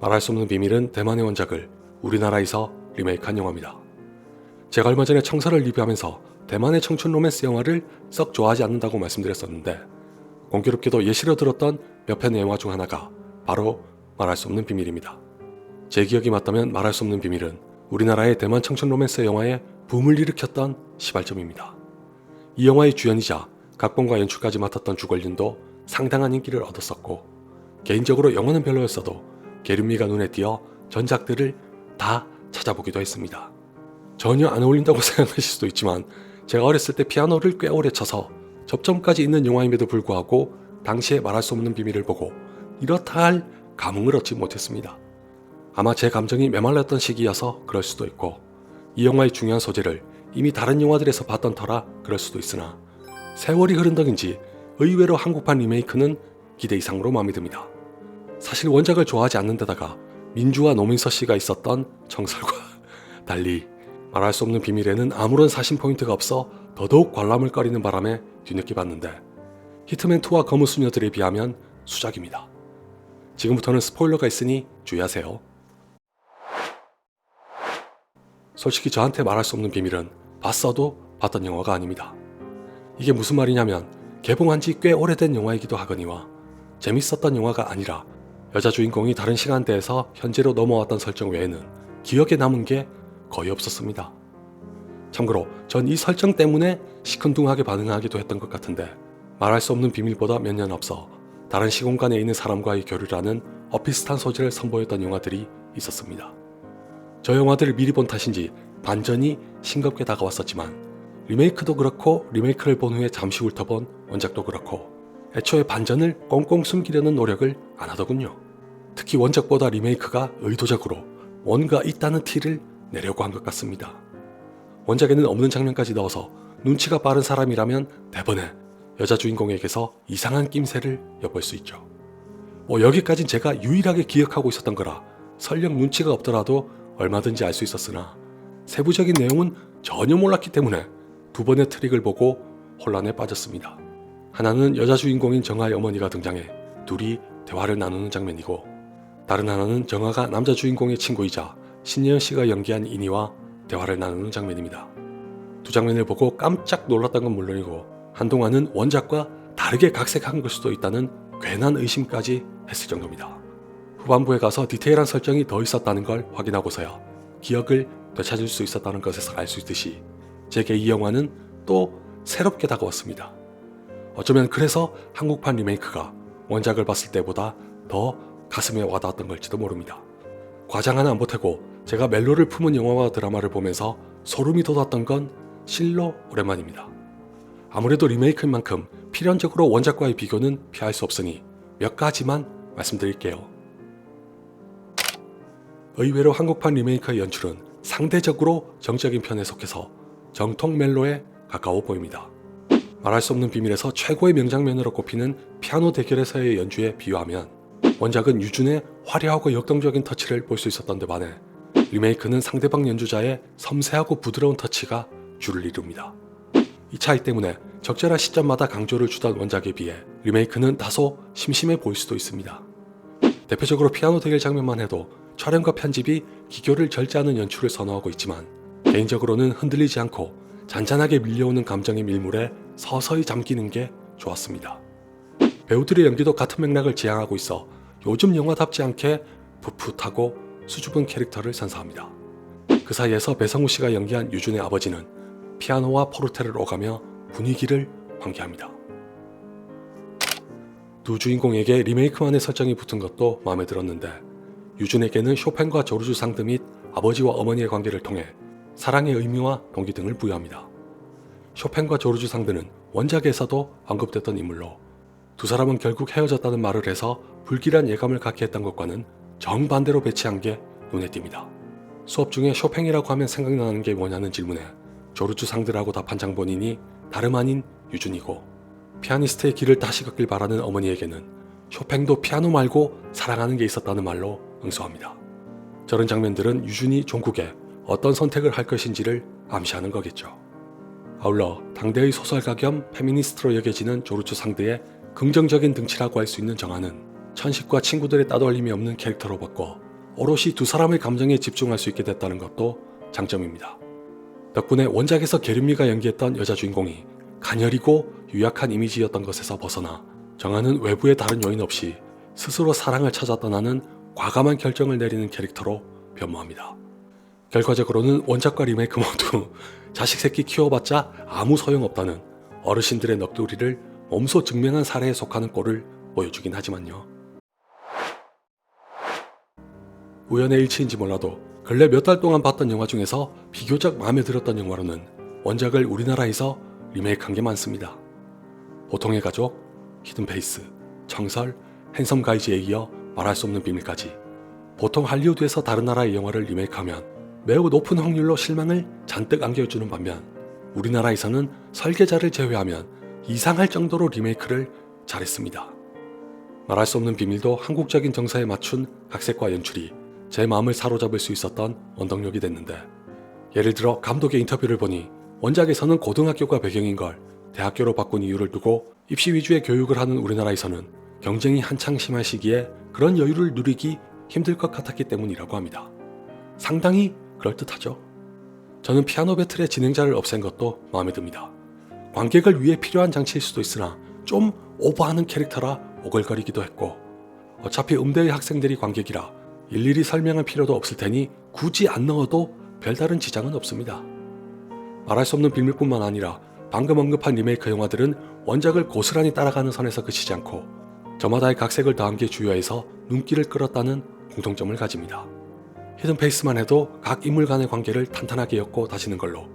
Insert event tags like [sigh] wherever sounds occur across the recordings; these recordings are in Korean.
말할 수 없는 비밀은 대만의 원작을 우리나라에서 리메이크한 영화입니다. 제가 얼마 전에 청사를 리뷰하면서 대만의 청춘 로맨스 영화를 썩 좋아하지 않는다고 말씀드렸었는데 공교롭게도 예시로 들었던 몇 편의 영화 중 하나가 바로 말할 수 없는 비밀입니다. 제 기억이 맞다면 말할 수 없는 비밀은 우리나라의 대만 청춘 로맨스 영화에 붐을 일으켰던 시발점입니다. 이 영화의 주연이자 각본과 연출까지 맡았던 주걸린도 상당한 인기를 얻었었고 개인적으로 영화는 별로였어도 게륜미가 눈에 띄어 전작들을 다 찾아보기도 했습니다. 전혀 안 어울린다고 [laughs] 생각하실 수도 있지만 제가 어렸을 때 피아노를 꽤 오래 쳐서 접점까지 있는 영화임에도 불구하고 당시에 말할 수 없는 비밀을 보고 이렇다 할 감흥을 얻지 못했습니다. 아마 제 감정이 메말랐던 시기여서 그럴 수도 있고 이 영화의 중요한 소재를 이미 다른 영화들에서 봤던 터라 그럴 수도 있으나 세월이 흐른 덕인지 의외로 한국판 리메이크는 기대 이상으로 마음에 듭니다. 사실 원작을 좋아하지 않는 데다가 민주와 노민서 씨가 있었던 정설과 [laughs] 달리 말할 수 없는 비밀에는 아무런 사신 포인트가 없어 더더욱 관람을 꺼리는 바람에 뒤늦게 봤는데 히트맨2와 검은 수녀들에 비하면 수작입니다. 지금부터는 스포일러가 있으니 주의하세요. 솔직히 저한테 말할 수 없는 비밀은 봤어도 봤던 영화가 아닙니다. 이게 무슨 말이냐면 개봉한 지 꽤 오래된 영화이기도 하거니와 재밌었던 영화가 아니라 여자 주인공이 다른 시간대에서 현재로 넘어왔던 설정 외에는 기억에 남은 게 거의 없었습니다. 참고로 전 이 설정 때문에 시큰둥하게 반응하기도 했던 것 같은데 말할 수 없는 비밀보다 몇 년 앞서 다른 시공간에 있는 사람과의 교류라는 어비슷한 소재를 선보였던 영화들이 있었습니다. 저 영화들을 미리 본 탓인지 반전이 싱겁게 다가왔었지만 리메이크도 그렇고 리메이크를 본 후에 잠시 훑어본 원작도 그렇고 애초에 반전을 꽁꽁 숨기려는 노력을 안 하더군요. 특히 원작보다 리메이크가 의도적으로 뭔가 있다는 티를 내려고 한 것 같습니다. 원작에는 없는 장면까지 넣어서 눈치가 빠른 사람이라면 대번에 여자 주인공에게서 이상한 낌새를 엿볼 수 있죠. 뭐 여기까진 제가 유일하게 기억하고 있었던 거라 설령 눈치가 없더라도 얼마든지 알 수 있었으나 세부적인 내용은 전혀 몰랐기 때문에 두 번의 트릭을 보고 혼란에 빠졌습니다. 하나는 여자 주인공인 정아의 어머니가 등장해 둘이 대화를 나누는 장면이고 다른 하나는 정아가 남자 주인공의 친구이자 신예은 씨가 연기한 이니와 대화를 나누는 장면입니다. 두 장면을 보고 깜짝 놀랐던 건 물론이고 한동안은 원작과 다르게 각색한 걸 수도 있다는 괜한 의심까지 했을 정도입니다. 후반부에 가서 디테일한 설정이 더 있었다는 걸 확인하고서야 기억을 되찾을 수 있었다는 것에서 알 수 있듯이 제게 이 영화는 또 새롭게 다가왔습니다. 어쩌면 그래서 한국판 리메이크가 원작을 봤을 때보다 더 가슴에 와닿았던 걸지도 모릅니다. 과장 하나 안 보태고 제가 멜로를 품은 영화와 드라마를 보면서 소름이 돋았던 건 실로 오랜만입니다. 아무래도 리메이크인 만큼 필연적으로 원작과의 비교는 피할 수 없으니 몇 가지만 말씀드릴게요. 의외로 한국판 리메이크의 연출은 상대적으로 정적인 편에 속해서 정통 멜로에 가까워 보입니다. 말할 수 없는 비밀에서 최고의 명장면으로 꼽히는 피아노 대결에서의 연주에 비유하면 원작은 유준의 화려하고 역동적인 터치를 볼 수 있었던 데 반해 리메이크는 상대방 연주자의 섬세하고 부드러운 터치가 주를 이룹니다. 이 차이 때문에 적절한 시점마다 강조를 주던 원작에 비해 리메이크는 다소 심심해 보일 수도 있습니다. 대표적으로 피아노 대결 장면만 해도 촬영과 편집이 기교를 절제하는 연출을 선호하고 있지만 개인적으로는 흔들리지 않고 잔잔하게 밀려오는 감정의 밀물에 서서히 잠기는 게 좋았습니다. 배우들의 연기도 같은 맥락을 지향하고 있어 요즘 영화답지 않게 풋풋하고 수줍은 캐릭터를 선사합니다. 그 사이에서 배성우 씨가 연기한 유준의 아버지는 피아노와 포르테를 오가며 분위기를 환기합니다. 두 주인공에게 리메이크만의 설정이 붙은 것도 마음에 들었는데 유준에게는 쇼팽과 조르주 상드 및 아버지와 어머니의 관계를 통해 사랑의 의미와 동기 등을 부여합니다. 쇼팽과 조르주 상드는 원작에서도 언급됐던 인물로 두 사람은 결국 헤어졌다는 말을 해서 불길한 예감을 갖게 했던 것과는 정반대로 배치한 게 눈에 띕니다. 수업 중에 쇼팽이라고 하면 생각나는 게 뭐냐는 질문에 조르주 상드라고 답한 장본인이 다름 아닌 유준이고 피아니스트의 길을 다시 걷길 바라는 어머니에게는 쇼팽도 피아노 말고 사랑하는 게 있었다는 말로 응수합니다. 저런 장면들은 유준이 종국에 어떤 선택을 할 것인지를 암시하는 거겠죠. 아울러 당대의 소설가 겸 페미니스트로 여겨지는 조르주 상드의 긍정적인 등치라고 할 수 있는 정화는 천식과 친구들의 따돌림이 없는 캐릭터로 바꿔 오롯이 두 사람의 감정에 집중할 수 있게 됐다는 것도 장점입니다. 덕분에 원작에서 게륜미가 연기했던 여자 주인공이 가녀리고 유약한 이미지였던 것에서 벗어나 정하는 외부의 다른 요인 없이 스스로 사랑을 찾아 떠나는 과감한 결정을 내리는 캐릭터로 변모합니다. 결과적으로는 원작과 리메이크 모두 [laughs] 자식 새끼 키워봤자 아무 소용없다는 어르신들의 넋두리를 몸소 증명한 사례에 속하는 꼴을 보여주긴 하지만요. 우연의 일치인지 몰라도 근래 몇 달 동안 봤던 영화 중에서 비교적 마음에 들었던 영화로는 원작을 우리나라에서 리메이크한 게 많습니다. 보통의 가족, 히든페이스, 청설, 핸섬 가이즈에 이어 말할 수 없는 비밀까지 보통 할리우드에서 다른 나라의 영화를 리메이크하면 매우 높은 확률로 실망을 잔뜩 안겨주는 반면 우리나라에서는 설계자를 제외하면 이상할 정도로 리메이크를 잘했습니다. 말할 수 없는 비밀도 한국적인 정서에 맞춘 각색과 연출이 제 마음을 사로잡을 수 있었던 원동력이 됐는데 예를 들어 감독의 인터뷰를 보니 원작에서는 고등학교가 배경인 걸 대학교로 바꾼 이유를 두고 입시 위주의 교육을 하는 우리나라에서는 경쟁이 한창 심할 시기에 그런 여유를 누리기 힘들 것 같았기 때문이라고 합니다. 상당히 그럴듯하죠. 저는 피아노 배틀의 진행자를 없앤 것도 마음에 듭니다. 관객을 위해 필요한 장치일 수도 있으나 좀 오버하는 캐릭터라 오글거리기도 했고 어차피 음대의 학생들이 관객이라 일일이 설명할 필요도 없을 테니 굳이 안 넣어도 별다른 지장은 없습니다. 말할 수 없는 비밀뿐만 아니라 방금 언급한 리메이크 영화들은 원작을 고스란히 따라가는 선에서 그치지 않고 저마다의 각색을 더한 게 주요해서 눈길을 끌었다는 공통점을 가집니다. 히든페이스만 해도 각 인물 간의 관계를 탄탄하게 엮고 다지는 걸로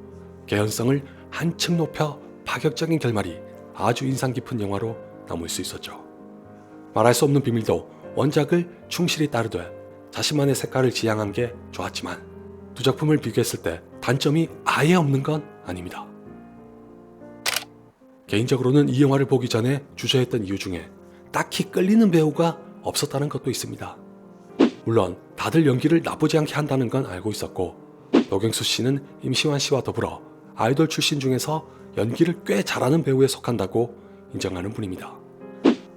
개연성을 한층 높여 파격적인 결말이 아주 인상 깊은 영화로 남을 수 있었죠. 말할 수 없는 비밀도 원작을 충실히 따르되 자신만의 색깔을 지향한 게 좋았지만 두 작품을 비교했을 때 단점이 아예 없는 건 아닙니다. 개인적으로는 이 영화를 보기 전에 주저했던 이유 중에 딱히 끌리는 배우가 없었다는 것도 있습니다. 물론 다들 연기를 나쁘지 않게 한다는 건 알고 있었고 노경수 씨는 임시완 씨와 더불어 아이돌 출신 중에서 연기를 꽤 잘하는 배우에 속한다고 인정하는 분입니다.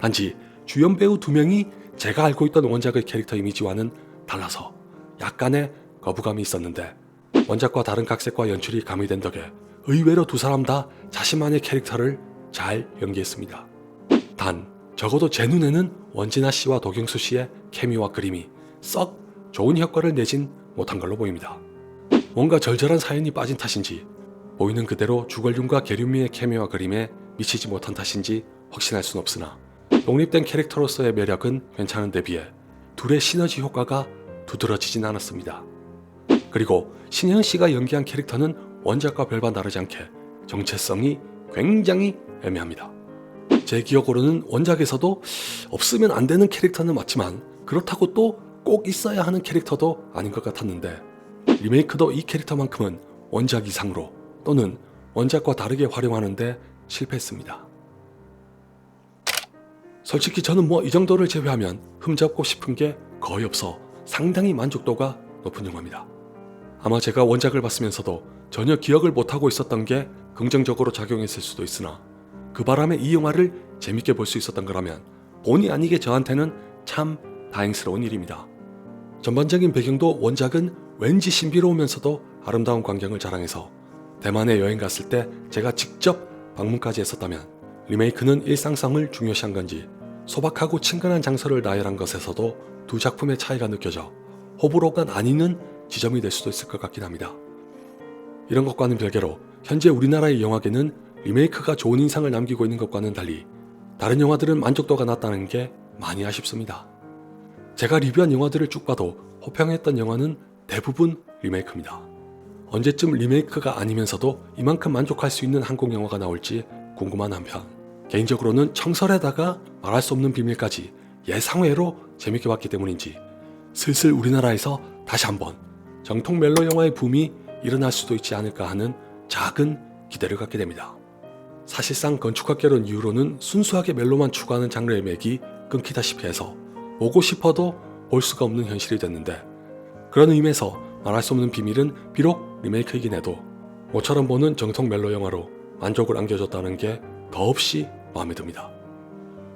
단지 주연 배우 두 명이 제가 알고 있던 원작의 캐릭터 이미지와는 달라서 약간의 거부감이 있었는데 원작과 다른 각색과 연출이 가미된 덕에 의외로 두 사람 다 자신만의 캐릭터를 잘 연기했습니다. 단 적어도 제 눈에는 원진아 씨와 도경수 씨의 케미와 그림이 썩 좋은 효과를 내진 못한 걸로 보입니다. 뭔가 절절한 사연이 빠진 탓인지 보이는 그대로 주걸륜과 계륜미의 케미와 그림에 미치지 못한 탓인지 확신할 순 없으나 독립된 캐릭터로서의 매력은 괜찮은 데 비해 둘의 시너지 효과가 두드러지진 않았습니다. 그리고 신현 씨가 연기한 캐릭터는 원작과 별반 다르지 않게 정체성이 굉장히 애매합니다. 제 기억으로는 원작에서도 없으면 안 되는 캐릭터는 맞지만 그렇다고 또 꼭 있어야 하는 캐릭터도 아닌 것 같았는데 리메이크도 이 캐릭터만큼은 원작 이상으로 또는 원작과 다르게 활용하는데 실패했습니다. 솔직히 저는 뭐 이 정도를 제외하면 흠잡고 싶은 게 거의 없어 상당히 만족도가 높은 영화입니다. 아마 제가 원작을 봤으면서도 전혀 기억을 못하고 있었던 게 긍정적으로 작용했을 수도 있으나 그 바람에 이 영화를 재밌게 볼 수 있었던 거라면 본의 아니게 저한테는 참 다행스러운 일입니다. 전반적인 배경도 원작은 왠지 신비로우면서도 아름다운 광경을 자랑해서 대만에 여행 갔을 때 제가 직접 방문까지 했었다면 리메이크는 일상성을 중요시한 건지 소박하고 친근한 장소를 나열한 것에서도 두 작품의 차이가 느껴져 호불호가 나뉘는 지점이 될 수도 있을 것 같긴 합니다. 이런 것과는 별개로 현재 우리나라의 영화계는 리메이크가 좋은 인상을 남기고 있는 것과는 달리 다른 영화들은 만족도가 낮다는 게 많이 아쉽습니다. 제가 리뷰한 영화들을 쭉 봐도 호평했던 영화는 대부분 리메이크입니다. 언제쯤 리메이크가 아니면서도 이만큼 만족할 수 있는 한국 영화가 나올지 궁금한 한편 개인적으로는 청설에다가 말할 수 없는 비밀까지 예상외로 재밌게 봤기 때문인지 슬슬 우리나라에서 다시 한번 정통 멜로 영화의 붐이 일어날 수도 있지 않을까 하는 작은 기대를 갖게 됩니다. 사실상 건축학개론 이후로는 순수하게 멜로만 추구하는 장르의 맥이 끊기다시피 해서 보고 싶어도 볼 수가 없는 현실이 됐는데 그런 의미에서 말할 수 없는 비밀은 비록 리메이크이긴 해도 모처럼 보는 정통 멜로 영화로 만족을 안겨줬다는 게 더없이 마음에 듭니다.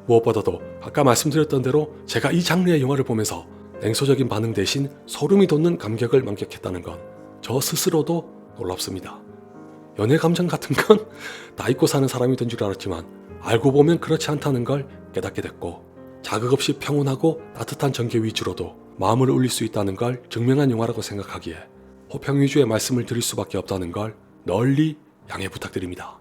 무엇보다도 아까 말씀드렸던 대로 제가 이 장르의 영화를 보면서 냉소적인 반응 대신 소름이 돋는 감격을 만끽했다는 건 저 스스로도 놀랍습니다. 연애 감정 같은 건 [laughs] 다 잊고 사는 사람이던 줄 알았지만 알고 보면 그렇지 않다는 걸 깨닫게 됐고 자극 없이 평온하고 따뜻한 전개 위주로도 마음을 울릴 수 있다는 걸 증명한 영화라고 생각하기에 호평 위주의 말씀을 드릴 수밖에 없다는 걸 널리 양해 부탁드립니다.